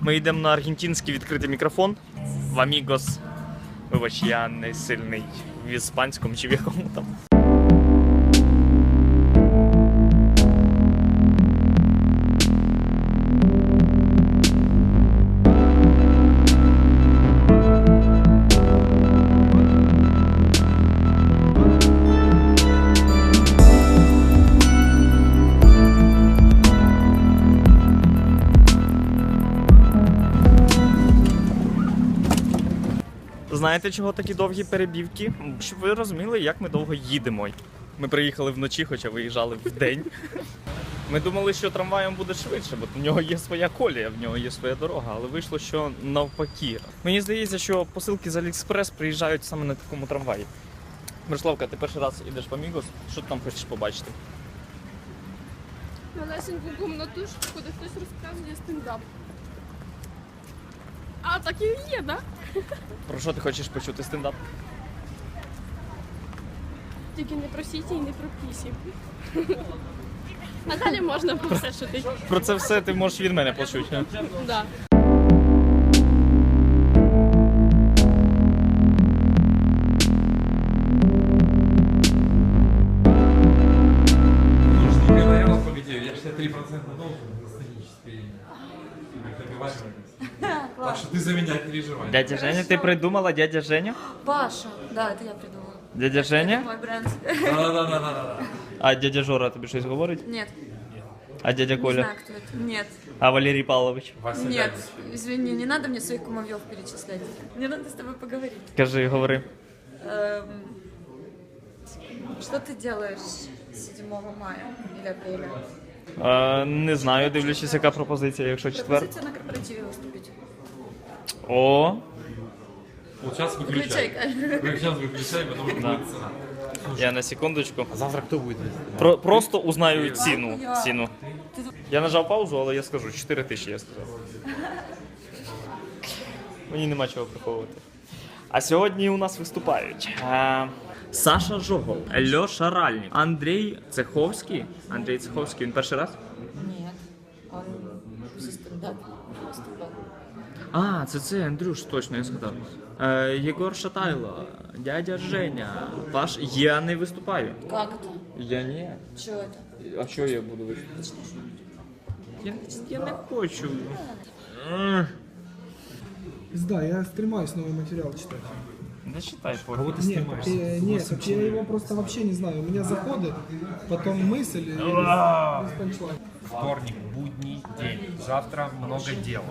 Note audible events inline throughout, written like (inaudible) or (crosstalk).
Ми йдемо на аргентинський відкритий мікрофон в Amigos. Вибач, я не сильний в іспанському чи в якому там. Знаєте, чого такі довгі перебівки? Щоб ви розуміли, як ми довго їдемо. Ми приїхали вночі, хоча виїжджали вдень. Ми думали, що трамваєм буде швидше, бо в нього є своя колія, в нього є своя дорога, але вийшло, що навпаки. Мені здається, що посилки з Аліекспрес приїжджають саме на такому трамваї. Мирославка, ти перший раз ідеш по Мігос, що ти там хочеш побачити? малесеньку комнату, куди хтось розказує стендап. А, так і є, да? Про що ти хочеш почути стендап? Тільки не про сіті і не про пісі. А далі можна про все шутити. Про це все ти можеш від мене почути. Да. Я же не говорил по битве, я 63% должен за сценической добивательность. Так что ты за меня переживай. Дядя Женя, ти придумала дядя Женя? Паша, да, это я придумала. Дядя Это Женя? мой бренд. Да-да-да-да-да. А дядя Жора тобі щось говорить? Нет, А дядя не Коля? знаю, кто это. Нет, А Валерій Павлович? Вася нет, Лябич. извини, не надо мне своих кумовьев перечислять. Мне надо с тобой поговорить. Кажи, говори. Эм, Что ты делаешь 7 мая или апреля? Е, не знаю, дивлячись, яка пропозиція, якщо четвер. Пропозиция на корпоративе выступить. О, Вот сейчас Выключай выключай. камеру. Вы сейчас выключай, потому что Да. будет цена. я на секундочку. А завтра кто будет? Про, просто узнаю ціну. Я. ціну. Я нажав паузу, але я скажу 4 тисячі, я сказав. Мені нема чого приховувати. А сьогодні у нас виступають е, Саша Жогол, Льоша Ральник, Андрій Цеховський. Андрій Цеховський, він перший раз? Нет, он со стендап выступал. А, це це Андрюш, точно я згадав. Е, Єгор Шатайло, дядя Женя. Паш, я не виступаю. Как это? Я ні. Что это? А що я буду виступати? Я, я не хочу. М, Да, я стремаюсь новый материал читать. Не читай А вот пофіг. ты Нет, снимаешься. э, нет, так я его просто вообще не знаю. У меня заходы, потом мысль и А. без панчлайна. Вторник, будний день. Завтра много дел.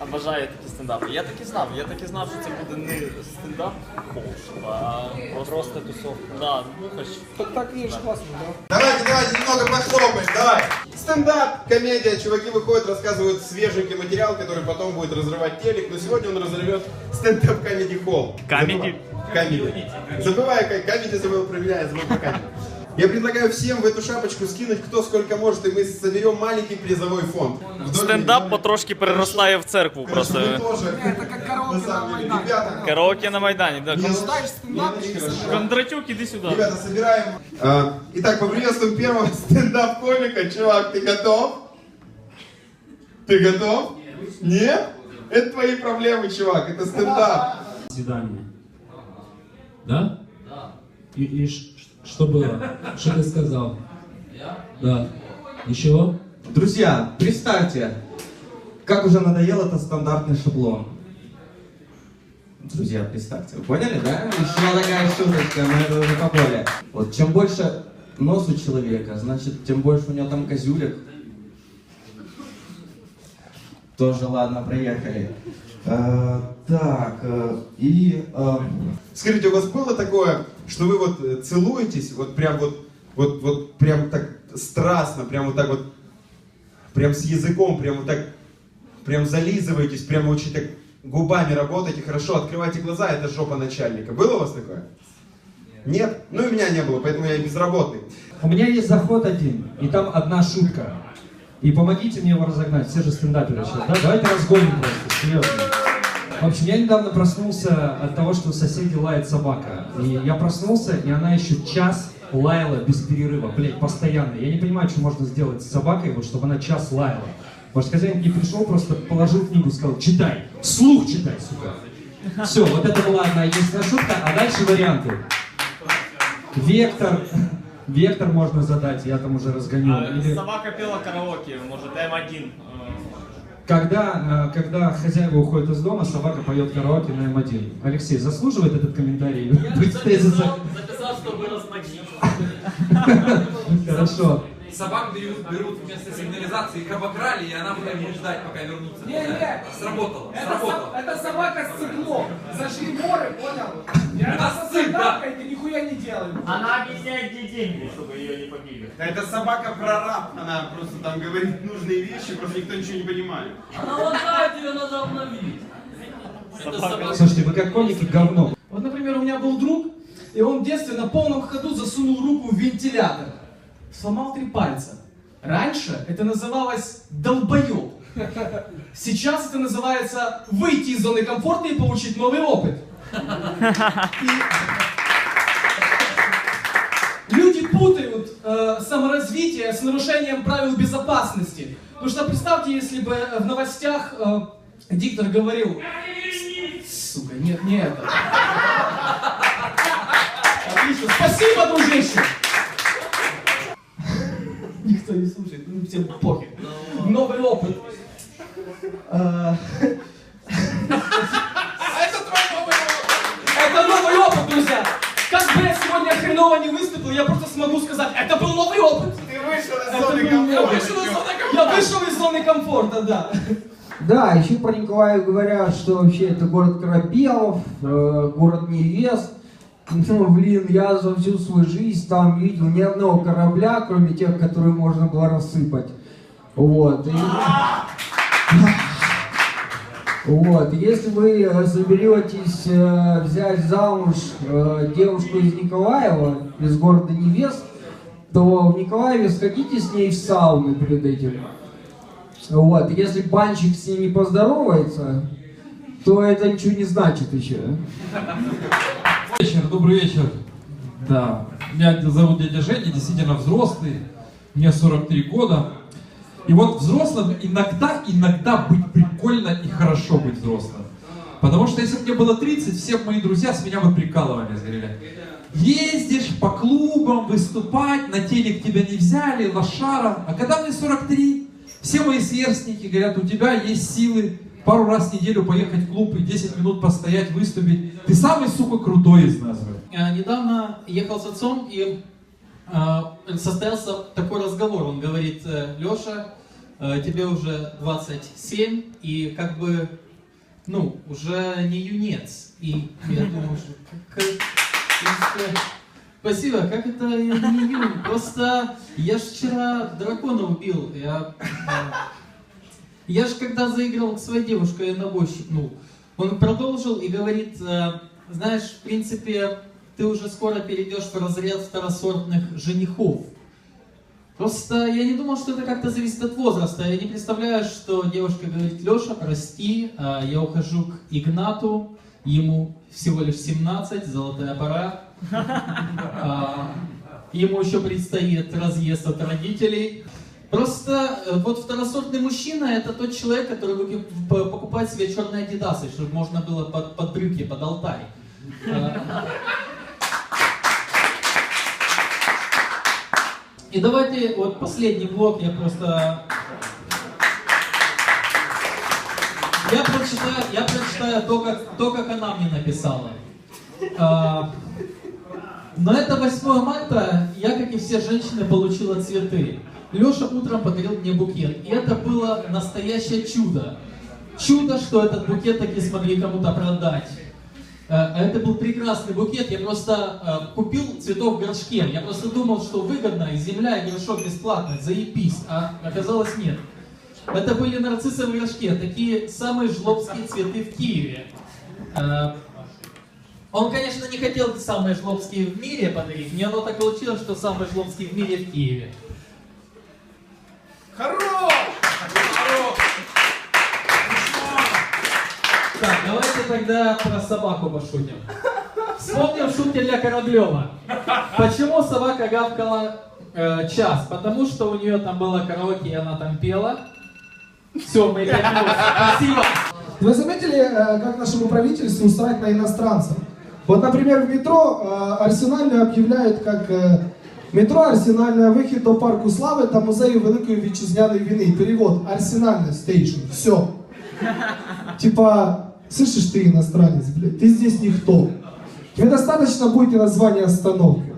Обожаю такі стендапи. Я так і знав. Я так і знав, що це буде не стендап холш, а просто тусовка. Да, ну хоч. Так, так и же классно, да? Давайте, давайте немного похлопаем, давай. Стендап, комедия, чуваки выходят, рассказывают свеженький материал, который потом будет разрывать телек, но сегодня он разорвет стендап комеди холл. Комеди? Комеди. Забываю, как комеди забыл про меня, я забыл про комеди. Я предлагаю всем в эту шапочку скинуть кто сколько может, и мы соберем маленький призовой фонд. Вдоль Стендап меня. потрошки переростає в церкву Хорошо, вы просто. тоже. Это как караоке На самом на деле, Майдане. ребята, Караоке на Майдані. Да. не- Читаешь стендап не и очень хорошо. Кондратюк, іди сюди. Ребята, собираем. А, итак, поприветствуем первого (laughs) стендап-комика. Чувак, ты готов? Ты готов? Нет? Это твои проблемы, чувак, это стендап. свидание. Да? Да. И, и что было? Что ты сказал? Да. Еще? Друзья, представьте, как уже надоел этот стандартный шаблон. Друзья, представьте, вы поняли, да? Еще такая шуточка, но это уже поболее. Вот чем больше нос у человека, значит, тем больше у него там козюлек. Тоже ладно, проехали. Э, так, э, и... э, Скажите, у вас было такое, что вы вот целуетесь, вот прям вот, вот, вот прям так страстно, прям вот так вот, прям с языком, прям вот так, прям зализываетесь, прям очень так губами работаете, хорошо, открывайте глаза, это жопа начальника. Было у вас такое? Нет? Ну и меня не было, поэтому я и безработный. У меня есть заход один, и там одна шутка. И помогите мне его разогнать, все же стендаперы сейчас, да? Давайте разгоним просто, серьезно. В общем, я недавно проснулся от того, что у соседей лает собака. И я проснулся, и она еще час лаяла без перерыва, блядь, постоянно. Я не понимаю, что можно сделать с собакой, вот, чтобы она час лаяла. Может, хозяин не пришел, просто положил книгу и сказал, читай, вслух читай, сука. Все, вот это была одна единственная шутка, а дальше варианты. Вектор, вектор можно задать, я там уже разгоню. Или- Собака пела караоке, может, М1. Когда, э, когда хозяева уходят из дома, собака поет караоке на М1. Алексей, заслуживает этот комментарий (laughs) быть тезисом? записал, что вырос мочи. (laughs) Хорошо. Собак берут, берут вместо сигнализации, их обокрали, и она будет ждать, пока вернутся. Не-не. Сработало, Это, сработало. со- это собака с циклом. Зашли воры, понял? Я Это со цирк, да. собакой, ты нихуя не делаю. Она объясняет, где деньги, чтобы ее не побили. Это собака прораб, она просто там говорит нужные вещи, просто никто ничего не понимает. Слушайте, вы как конники говно. Вот, например, у меня был друг, и он в детстве на полном ходу засунул руку в вентилятор. Сломал три пальца. Раньше это называлось долбоеб. Сейчас это называется выйти из зоны комфорта и получить новый опыт. И Люди путают э, саморазвитие с нарушением правил безопасности. Потому что представьте, если бы в новостях э, диктор говорил... Сука, нет, не это. Отлично, спасибо, дружище! Никто не слушает, ну всем похер. Новый опыт. А, Это новый опыт, друзья! Как бы я сегодня хреново не выступил, я просто смогу сказать, это был новый опыт! Ты вышел из Это зоны был комфорта. новый- Я вышел из зоны комфорта, да. Да, еще про Николаев говорят, что вообще это город корабелов, э, город невест. Ну, блин, я за всю свою жизнь там видел ни одного корабля, кроме тех, которые можно было рассыпать. Вот. И- Вот, если вы э, соберетесь э, взять замуж э, девушку из Николаева, из города Невест, то в Николаеве сходите с ней в сауну перед этим. Вот, если банщик с ней не поздоровается, то это ничего не значит еще. Вечер, добрый вечер. Да, меня зовут дядя Женя, действительно взрослый, мне 43 года. И вот взрослым иногда, иногда быть прикольно и хорошо быть взрослым. Потому что если бы мне было 30, все мои друзья с меня бы прикалывали, говорили, ездишь по клубам, выступать, на телек тебя не взяли, лошара. А когда мне 43, все мои сверстники говорят, у тебя есть силы пару раз в неделю поехать в клуб и 10 минут постоять, выступить. Ты самый, сука, крутой из нас. блядь». Э, Недавно ехал с отцом, и э, состоялся такой разговор. Он говорит, Леша, тебе уже 27, и как бы, ну, уже не юнец. И я думаю, как... Спасибо, как это не юн? Просто я ж вчера дракона убил. Я, э, я ж когда заиграл к своей девушке, я ногой щипнул. Он продолжил и говорит, э, знаешь, в принципе, ты уже скоро перейдешь в разряд второсортных женихов. Просто я не думал, что это как-то зависит от возраста. Я не представляю, что девушка говорит, Леша, расти, а я ухожу к Игнату, ему всего лишь 17, золотая пора. (laughs) А, Ему еще предстоит разъезд от родителей. Просто э, вот второсортный мужчина это тот человек, который покупает себе черные адидасы, чтобы можно было под, под брюки, под алтарь. А, И давайте вот последний блок я просто... Я прочитаю, я прочитаю то, как, то, как она мне написала. А, но это 8 марта, я, как и все женщины, получила цветы. Леша утром подарил мне букет. И это было настоящее чудо. Чудо, что этот букет таки смогли кому-то продать. Э, Это был прекрасный букет. Я просто э, купил цветов в горшке. Я просто думал, что выгодно, и земля, и горшок бесплатно, заебись. А оказалось нет. Это были нарциссы в горшке, такие самые жлобские цветы в Киеве. Э, Он, конечно, не хотел самые жлобские в мире подарить, мне оно так получилось, что самые жлобские в мире в Киеве. Хорош! Так, давайте тогда про собаку пошутим. Вспомнил шутки для Кораблева. Почему собака гавкала э, час? Потому что у нее там было караоке, и она там пела. Все, мы. Спасибо. Вы заметили, э, как нашему правительству срать на иностранцев? Вот, например, в метро э, Арсенальне об'являють як е, метро Арсенальне, вихід до парку слави та музею Великої Вітчизняної війни. Перевод Арсенальне стейшн. Все. Типа, слышишь ты, иностранец, блядь, ты здесь никто. Тебе достаточно будет названия остановки.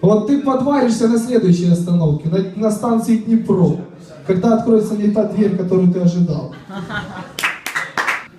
Вот ты подваришься на следующей остановке, на, на станции Днепро, когда откроется не та дверь, которую ты ожидал.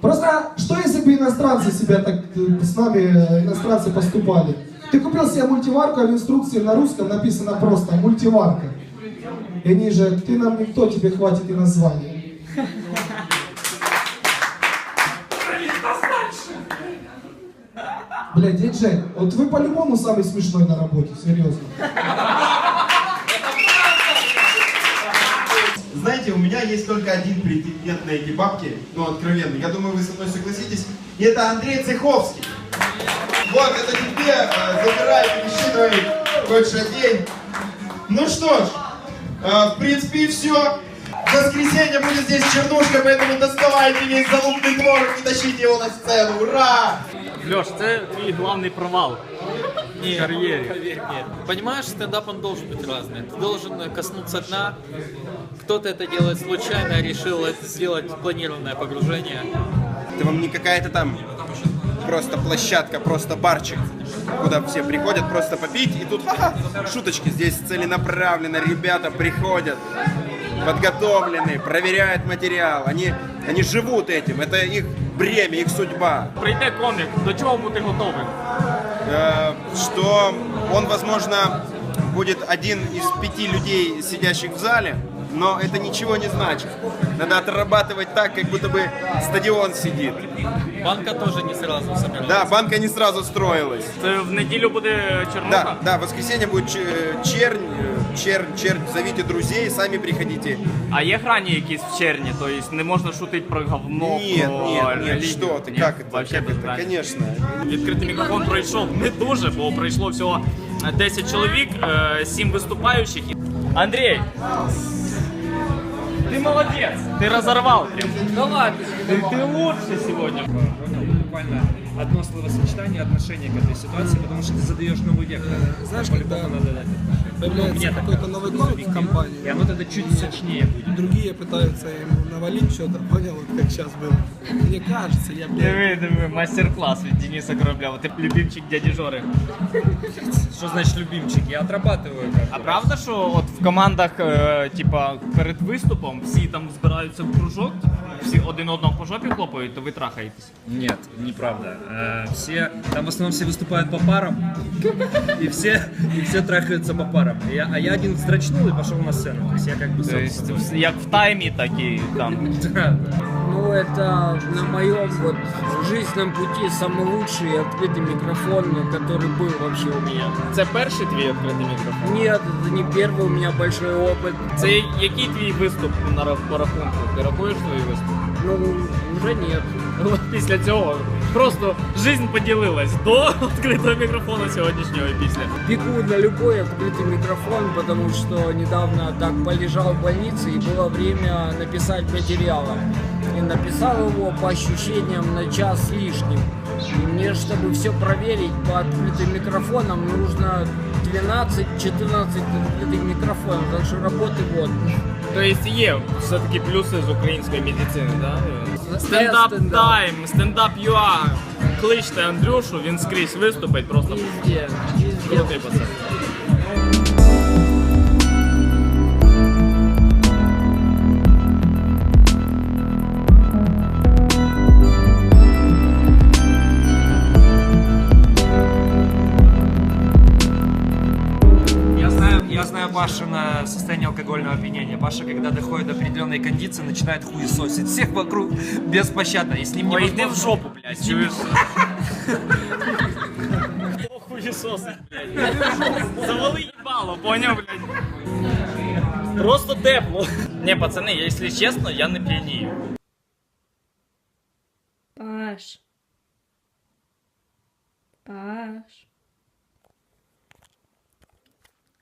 Просто, что если бы иностранцы себя так, э, с нами э, иностранцы поступали? Ты купил себе мультиварку, а в инструкции на русском написано просто «мультиварка». И ниже «ты нам никто, тебе хватит и названия». Бля, дядь Жень, вот вы по-любому самый смешной на работе, серьезно. Знаете, у меня есть только один претендент на эти бабки, ну, откровенно. Я думаю, вы со мной согласитесь. И это Андрей Цеховский. Вот, это тебе, э, забирай, пиши твой хочешь одень. Ну что ж, э, в принципе, и все. В воскресенье будет здесь чернушка, поэтому доставайте весь залупный творог и тащите его на сцену. Ура! Льош, це твій главний провал в кар'єрі. Поверь мне. Понимаешь, стендап он должен быть разный. Ты должен э, коснуться дна. Кто-то это делает случайно, решил это сделать планированное погружение. Это вам не какая-то там просто площадка, просто барчик, куда все приходят просто попить, и тут ха-ха, шуточки. Здесь целенаправленно ребята приходят, подготовленные, проверяют материал. Они, они живут этим, это их бремя, их судьба. Прийде комік, до чого бути готовим? Э, что он, возможно, будет один из пяти людей, сидящих в зале, но это ничего не значит. Надо отрабатывать так, как будто бы стадион сидит. Банка тоже не сразу собиралась. Да, банка не сразу строилась. Це в неділю буде чернуха? Да, да, в воскресенье будет че- чернь, э, чернь, чернь, зовите друзей, сами приходите. А є грані якісь в черні? Тобто не можна шутити про говно, Нет, про нет, нет, релігію? что ты, Ні? как это, Вообще как без это, грані. конечно. Відкритий мікрофон пройшов не дуже, бо пройшло всього 10 чоловік, 7 виступаючих. Андрій, ты молодец, ты разорвал прям. Да ладно, ты, ты лучше сегодня. буквально одно словосочетание, отношение к этой ситуации, потому что ты задаешь новый вектор. Знаешь, По-любому когда надо дать появляется Ну, мне так какой-то новый комик в компании, И оно тогда чуть сочнее будет. другие пытаются ему навалить что-то, понял, вот как сейчас было. Мне кажется, я, блядь, Диви, диви, мастер-клас від Дениса Корабля. Ти любимчик дяді Жори. Что значит любимчик? Я отрабатываю. как А бы. правда, що от в командах, е, типа, перед виступом всі там збираються в кружок, всі один одного по жопі хлопають, то ви трахаєтесь? Нет, неправда. Э, Все, там в основном все выступают по парам, и все, и все трахаются по парам. И я- а я один строчнул и пошел на сцену. То есть я как бы То есть, як в таймі, так і там. (laughs) Ну, это на моем вот жизненном пути самый лучший открытый микрофон, который был вообще у меня. Це перший твій відкритий мікрофон? Нет, это не первый у меня большой опыт. Це який твій виступ на рах- по рахунку? Ти рахуєш свої виступи? Ну, уже нет. (laughs) Після цього просто жизнь поділилась до (laughs) відкритого мікрофону сьогоднішнього і після. Бегу на любой открытый микрофон, потому что недавно так полежал в больнице и было время написать материала. И написал его по ощущениям на час с лишним. И мне, чтобы все проверить по открытым микрофонам, нужно 12-14 открытых микрофонов, так что работы вот. Тобто є все-таки плюси з української медицини, да? Є Стендап стендап. тайм, стендап ЮА. Кличте Андрюшу, він скрізь виступить, просто Везде, везде. крутий пацан. Я знаю, я знаю Пашина состояние алкогольного опьянения. Паша, когда доходит до определенной кондиции, начинает хуесосить всех вокруг беспощадно. И с ним Ой, невозможно- йди в жопу, блядь, С ним- чуєш? Хто хуєсосить, блядь? Завали їбало, поняв, блядь? Просто тепло. Не, пацани, якщо чесно, я не п'янію. Паш. Паш.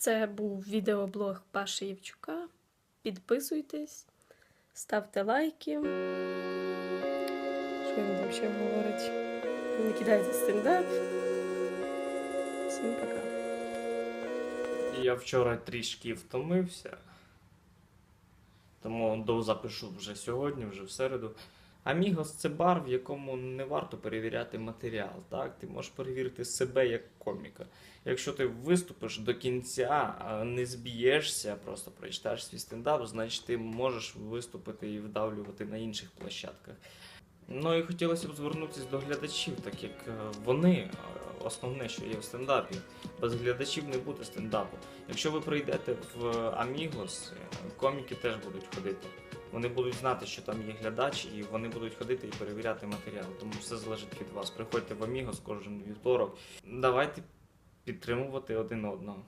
Це був відеоблог Паші Євчука. Підписуйтесь, ставте лайки. Що він там ще говорить? Не кидайте стендап. Всім пока. Я вчора трішки втомився, тому до запишу вже сьогодні, вже в середу. Амігос це бар, в якому не варто перевіряти матеріал. Так? Ти можеш перевірити себе як коміка. Якщо ти виступиш до кінця, не зб'єшся, просто прочитаєш свій стендап, значить ти можеш виступити і вдавлювати на інших площадках. Ну і хотілося б звернутися до глядачів, так як е, вони е, основне, що є в стендапі. Без глядачів не буде стендапу. Якщо ви прийдете в Амігос, коміки теж будуть ходити. Вони будуть знати, що там є глядач, і вони будуть ходити і перевіряти матеріал. Тому все залежить від вас. Приходьте в Амігос кожен вівторок. Давайте підтримувати один одного.